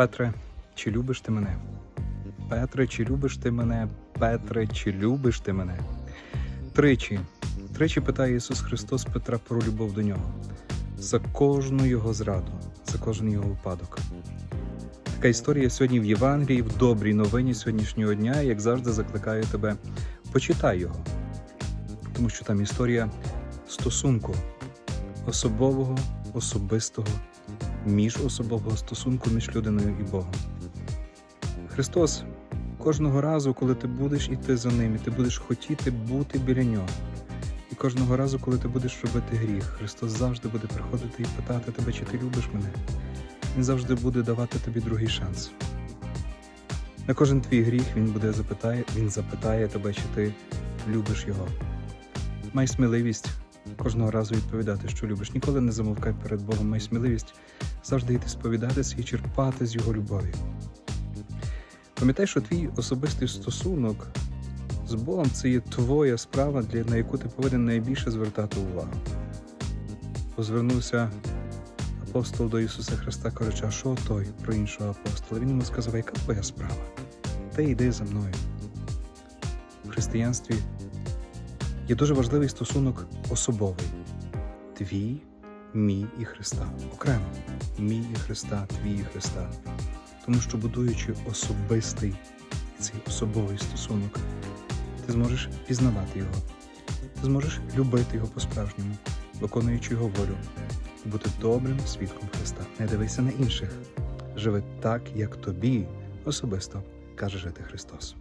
Петре, чи любиш ти мене? Петре, чи любиш ти мене? Петре, чи любиш ти мене? Тричі. Тричі питає Ісус Христос Петра про любов до нього. За кожну його зраду, за кожен його випадок. Така історія сьогодні в Євангелії, в добрій новині сьогоднішнього дня, як завжди, закликаю тебе, почитай його. Тому що там історія стосунку особового, особистого, міжособового стосунку між людиною і Богом. Христос кожного разу, коли ти будеш іти за ним, і ти будеш хотіти бути біля нього. І кожного разу, коли ти будеш робити гріх, Христос завжди буде приходити і питати тебе, чи ти любиш мене. Він завжди буде давати тобі другий шанс. На кожен твій гріх він буде запитає, він запитає тебе, чи ти любиш його. Май сміливість кожного разу відповідати, що любиш. Ніколи не замовкай перед Богом. Май сміливість завжди йти сповідатися і черпати з його любові. Пам'ятай, що твій особистий стосунок з Богом це є твоя справа, на яку ти повинен найбільше звертати увагу. Позвернувся апостол до Ісуса Христа, кажучи, а що той про іншого апостола? Він йому сказав, яка твоя справа? Ти йди за мною. В християнстві є дуже важливий стосунок особовий. Твій, мій і Христа. Окремо. Мій і Христа, твій і Христа. Тому що будуючи особистий цей особовий стосунок, ти зможеш пізнавати його, ти зможеш любити його по-справжньому, виконуючи його волю, бути добрим свідком Христа. Не дивися на інших. Живи так, як тобі особисто каже жити Христос.